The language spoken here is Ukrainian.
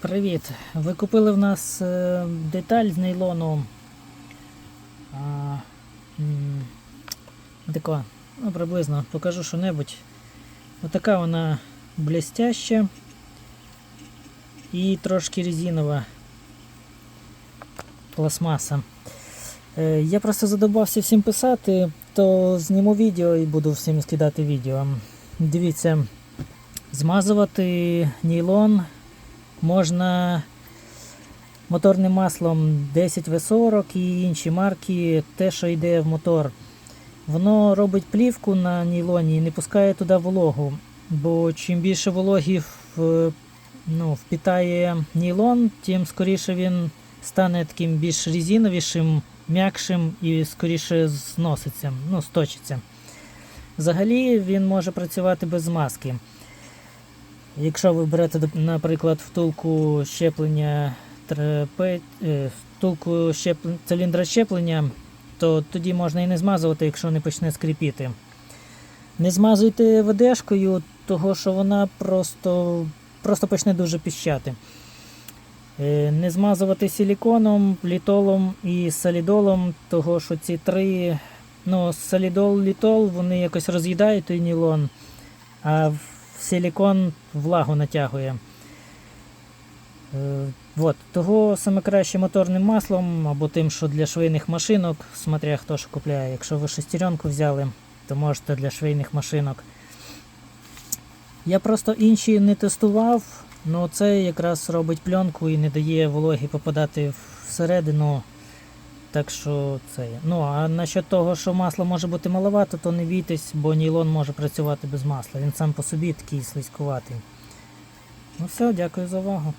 Привіт! Ви купили в нас е, деталь з нейлону. А, ну, приблизно покажу що-небудь. Отака вона блестяща і трошки резинова пластмаса. Е, я просто задобався всім писати, то зніму відео і буду всім скидати відео. Дивіться, змазувати нейлон можна моторним маслом 10В40 і інші марки, те, що йде в мотор. Воно робить плівку на нейлоні і не пускає туди вологу. Бо чим більше вологі ну, впітає нейлон, тим скоріше він стане таким більш резиновішим, м'якшим і скоріше зноситься, ну, сточиться. Взагалі він може працювати без змазки. Якщо ви берете, наприклад, втулку щеплення трапе... е, втулку щеп... циліндра щеплення, то тоді можна і не змазувати, якщо не почне скріпіти. Не змазуйте ведешкою, того що вона просто, просто почне дуже піщати. Е, Не змазувати силіконом, літолом і солідолом, того що ці три, ну, солідол, літол, вони якось роз'їдають той нілон, а силікон влагу натягує. Е, от. Того саме краще моторним маслом або тим, що для швейних машинок, смотря хто що купляє. Якщо ви шестеренку взяли, то можете для швейних машинок. Я просто інші не тестував, але це якраз робить пленку і не дає вологі попадати всередину. Так що це. Ну, а насчет того, що масла може бути маловато, то не бійтесь, бо нейлон може працювати без масла. Він сам по собі такий слизькуватий. Ну все, дякую за увагу.